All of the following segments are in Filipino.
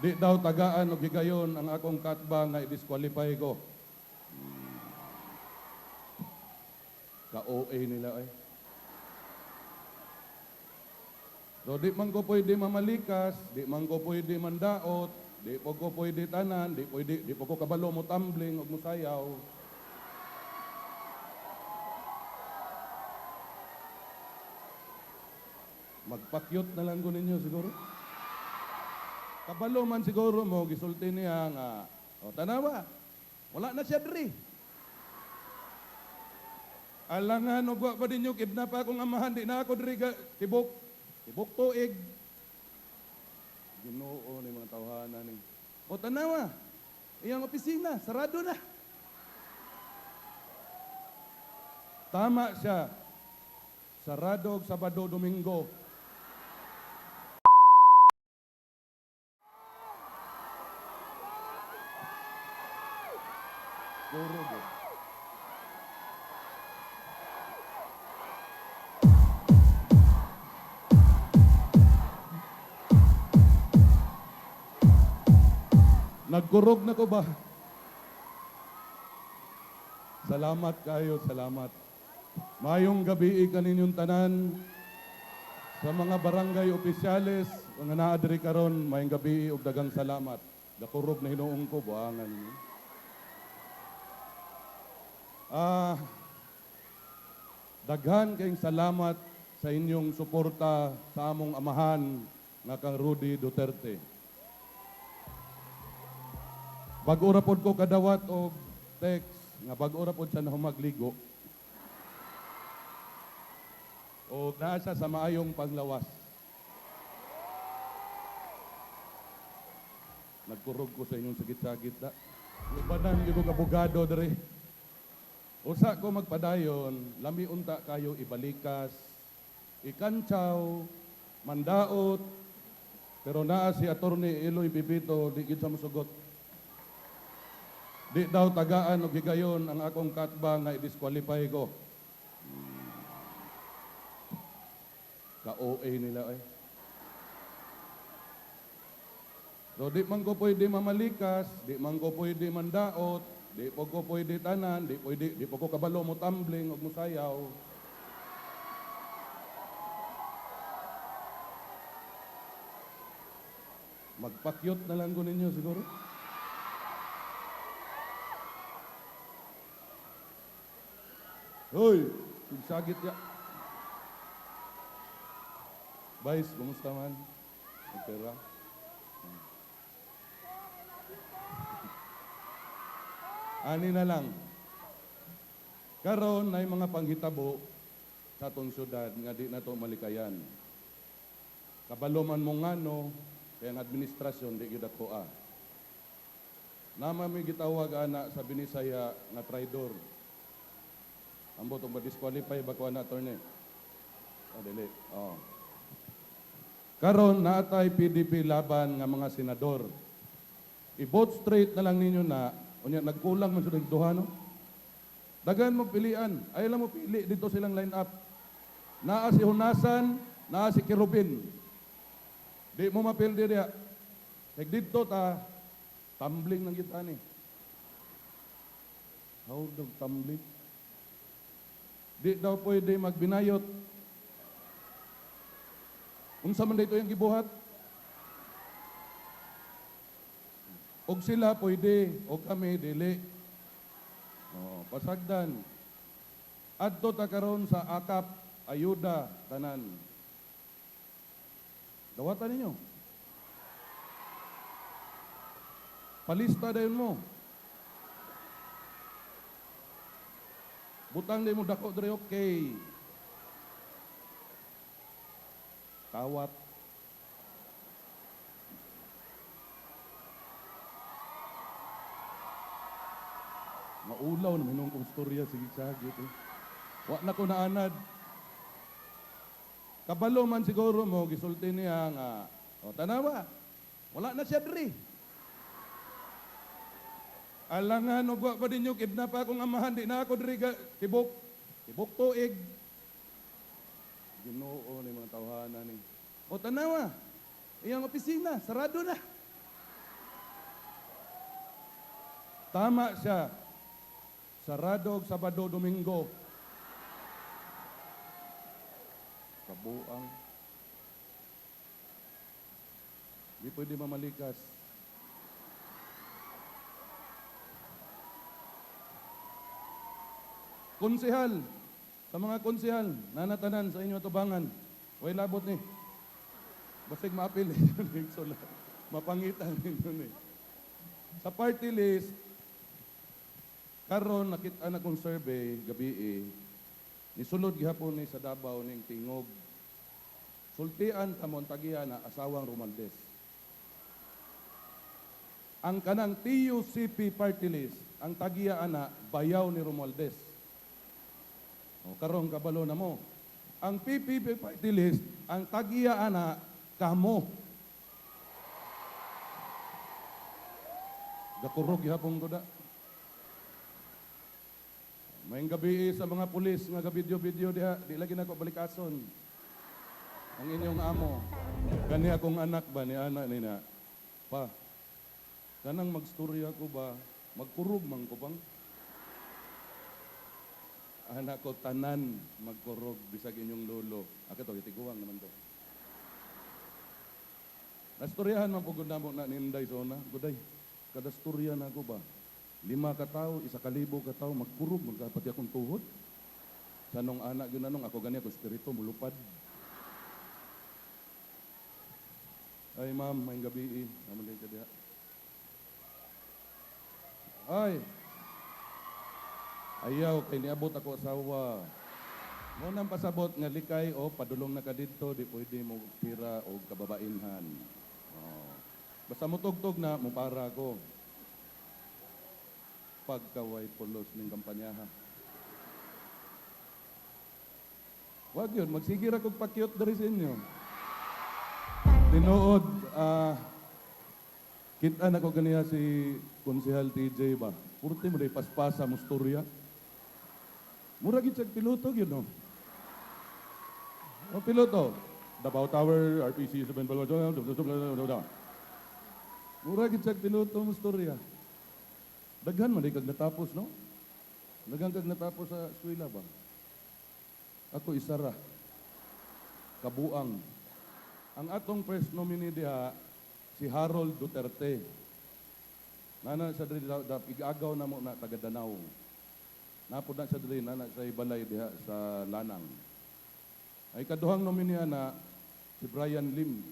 Di daw tagaan o gigayon ang akong katba nga i-disqualify ko. Ka-OA nila ay. So di man ko pwede mamalikas, di man ko pwede mandaot, di po ko pwede tanan, di pwede, di po ko kabalo mo tumbling o mo sayaw. Magpakyot na lang ko ninyo siguro. Kabalo man siguro mo, gisulti niya nga, o tanawa, wala na siya diri. Alangan, o pa din yung kidnap akong amahan, di na ako diri tibok, tibok tuig. Ginoo ni mga tawhanan ni. O tanawa, iyang opisina, sarado na. Tama siya. Sarado Sabado, Domingo. Nagkurog na ko ba? Salamat kayo, salamat. Mayong gabi kaninyong tanan sa mga barangay opisyales, mga naadri karon, mayong gabi ug dagang salamat. Nakurog na hinuong ko, buangan ninyo. Ah, daghan kayong salamat sa inyong suporta sa among amahan nga kang Rudy Duterte. Bag-ura pod ko kadawat og text nga bag-ura pod siya na humagligo. O naa siya sa maayong panglawas. Nagkurog ko sa inyong sagit-sagit da. Lubanan gyud ko kabugado diri. Usa ko magpadayon, lami unta kayo ibalikas, ikantsaw, mandaot, pero naa si Attorney Eloy Pipito, di gid sa musugot. Di daw tagaan o gigayon ang akong katba nga i-disqualify ko. Ka-OA nila ay. So di man ko pwede mamalikas, di man ko pwede mandaot, di po ko pwede tanan, di pwede, di po ko kabalo mo tumbling o mo sayaw. Magpakyot na lang ko ninyo siguro. Hoy, pigsagit ya. Vice, kumusta man? May pera? Ani na lang. Karon na mga panghitabo sa atong syudad nga di na to malikayan. Kabalo man mo ngano, kaya ang administrasyon di gyud ako ah. Nama may gitawag ana sa Binisaya nga traidor. Ambo tong ma-disqualify ba ko na attorney? Oh, dili. Oh. Karon naatay PDP laban nga mga senador. I-vote straight na lang ninyo na unya nagkulang man sila duha no. Dagan mo pilian. Ay lang mo pili dito silang line up. Naa si Hunasan, naa si Kirubin. Di mo mapildi diya. Kag dito ta tumbling ng kita ni. How the tumbling? Di daw pwede magbinayot. Unsa man dito yung gibuhat? Og sila pwede, og kami dili. Oh, pasagdan. Adto ta karon sa akap ayuda tanan. Dawatan ninyo. Palista dayon mo. Butang di mo dako diri okay. Kawat. Maulaw na minong kong storya sige sagit. Eh. Wa na ko naanad. Kabalo man siguro mo gisulti niya nga o tanawa. Wala na siya diri. Alangan og wa pa din yung kidnap akong amahan di na ako diri ga tibok. Tibok tuig. Ginoo ni mga tawhanan ni. O tanawa. Iyang opisina sarado na. Tama siya. Sarado, og Sabado, Domingo. Kabuang. Di pwede mamalikas. Konsehal, sa mga konsehal, nanatanan sa inyo tubangan, way labot ni. Basig maapil Sula. Mapangitan ninyo ni. Sa party list, karon nakita na kong survey gabi eh, nisulod gihapon ni sa Davao ning tingog. Sultian tamon tagiya na asawang Romaldes. Ang kanang TUCP party list, ang tagiya ana bayaw ni Romualdez. O karon kabalo na mo. Ang PPP party list, ang tagiya ana kamo. Gakurog gihapon ko da. Mayang gabi sa mga pulis nga gabidyo-bidyo diha, di lagi nako balikason. Ang inyong amo. Kani akong anak ba ni ana ni na. Pa, kanang magstorya ko ba, magkurog man ko bang? Anak ko tanan magkurog bisag inyong lolo. Ako to gitiguang naman to. Nastoryahan man po gud namo na ninday sona. Guday, kada storya na ako ba? Lima ka tao, isa ka libo ka tao, magkurog, magkapati akong tuhod. Sa nung anak yun anong ako gani ako spirito, mulupad. Ay ma'am, may gabi eh. Naman din ka diha. Ay, ayaw, kay niabot ako asawa. Mo nang pasabot nga likay o padulong na ka dito, di pwede mo pira o kababainhan. Oh. Basta mo tugtog na, mo para ko. Pagkaway pulos ng kampanyaha. Wag yun, magsigir ako pakyot dari sa inyo. Tinuod, ah, kita na ko kaniya si Konsehal TJ ba? Purti mo day paspasa mo. Mura gid sa piloto yun no. Ang piloto, Davao Tower, RPC 7 Mura gid sa piloto mo storya. Daghan man kag natapos no? Daghan kag natapos sa eskwela ba? Ako isara. Kabuang. Ang atong first nominee diha si Harold Duterte. Nana sa diri da, igagaw na mo na taga Danau. Napod na sa diri nana sa ibalay diha sa Lanang. Ay kaduhang nominee na si Brian Lim.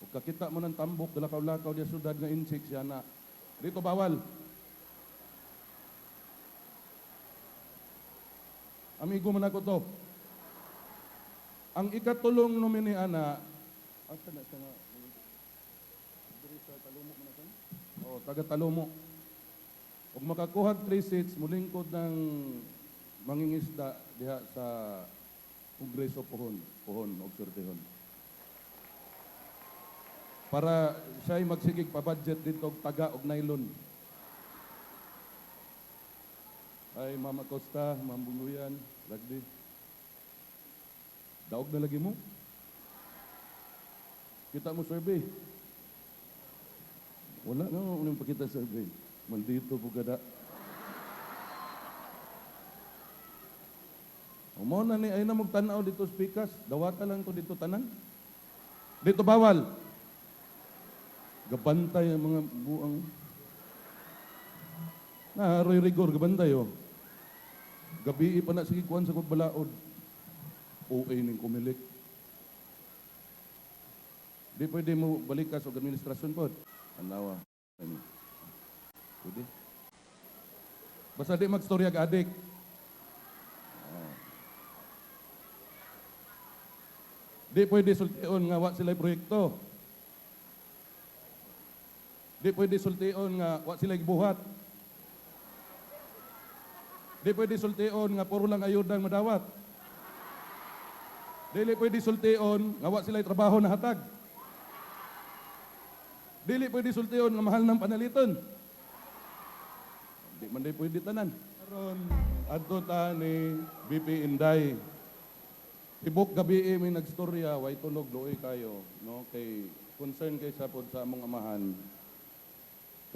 Ug kakita mo ng tambok dala lakaw diya sudad nga insik siya na dito bawal. Amigo man ako to. Ang ikatulong asa na siya nga diri sa Ug makakuha 3 seats mulingkod ng mangingisda diha sa Kongreso Pohon, Pohon og Sortehon. Para siya'y magsigig pa-budget dito og taga og nylon. Ay, Mama Costa, Ma'am Bunguyan, Ragdi. Daog na lagi mo. Kita mo survey. Wala nga mo uling pakita survey. Maldito po kada. Umo na ni ay na magtanaw dito speakers. Dawata lang ko dito tanan. Dito bawal. Gabantay ang mga buang. Na roy rigor gabantay oh. Gabi pa na sige kuan sa kugbalaod. OA ning kumilik. Di pwede mo balikas og administrasyon po. Anawa. Ano? Pwede. Basta di magstorya ka adik. Oh. Di pwede sultion nga wa sila proyekto. Di pwede sultion nga wa sila gibuhat. Di pwede sultion nga puro lang ayudang madawat. Dili pwede sultion nga wa sila trabaho na hatag. Dili pwede sultion nga mahal ng panaliton. Di man day pwede tanan. Karon adto ta ni BP Inday. Tibok gabi eh, may nagstorya, way tunog luoy kayo, no? Kay concern kay sa pod sa among amahan.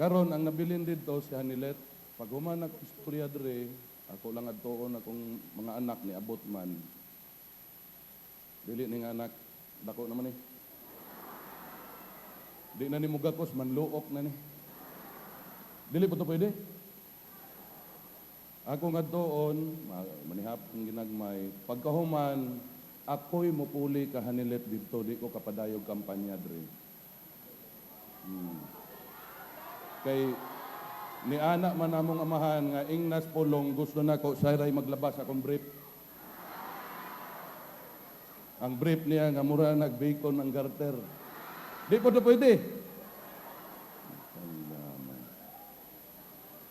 Karon ang nabilin dito si Hanilet, pag human ako istorya dre, ako lang adtoon akong mga anak ni abot man. Dili ning anak, dako naman eh. Di na ni mugakos, manluok na ni. Dili pa to pwede. Ako nga doon, manihap ang ginagmay, pagkahuman, ako'y mupuli ka hanilet dito, di ko kapadayog kampanya dre. Hmm. Kay ni anak man namong amahan nga ingnas pulong gusto na ko sayray maglabas akong brief. Ang brief niya nga mura nagbacon ng garter. Di po to pwede.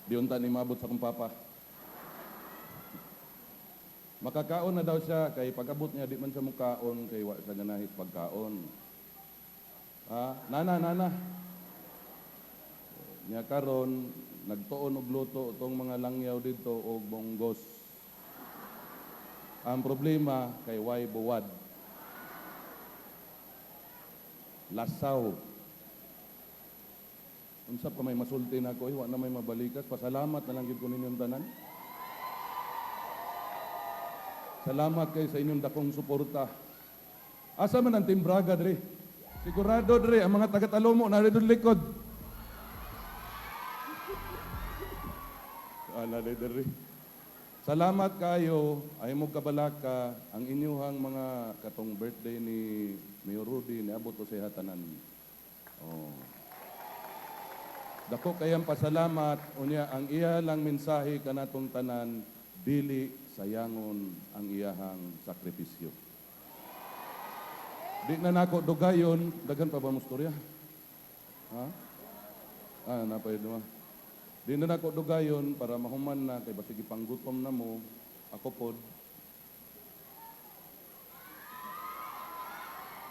Di unta ni mabot sa kong papa. Makakaon na daw siya kay pag-abot niya di man siya mukaon kay wa sa ganahit pagkaon. Ah, nana nana. Nya karon nagtuon og luto tong mga langyaw dito og bonggos. Ang problema kay way buwad. Lasaw. Unsa pa may masulti na ko, wa na may mabalikas. Pasalamat na lang gid ko ninyong tanan. Salamat kayo sa inyong dakong suporta. Asa man ang Team Braga, Dre? Sigurado, Dre, ang mga taga-talomo na rin likod. Ala, Dre. Salamat kayo, ay mo kabalaka, ang inyuhang mga katong birthday ni Mayor Rudy, ni Abot sa hatanan. Oh. Dako kayang pasalamat, unya ang iya lang mensahe kanatong tanan, dili sayangon ang iyahang sakripisyo. Di na nako dugayon, dagan pa ba mo storya? Ha? Ah, napay mo. Di na nako dugayon para mahuman na kay basig panggutom na mo, ako pod.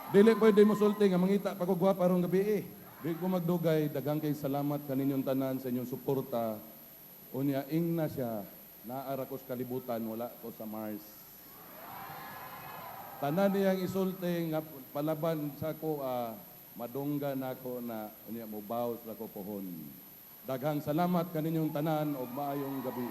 Dili pwede mo sulti nga mangita pa ko gwapa rong gabi eh. Di ko magdugay, dagang kay salamat kaninyong tanan sa inyong suporta. Unya ing na siya, naara ko sa kalibutan, wala ko sa Mars. Tanan niyang isulti nga palaban sa ko, ah, madungga na ako na unya mo bawas na ko pohon. Daghang salamat kaninyong tanan og maayong gabi.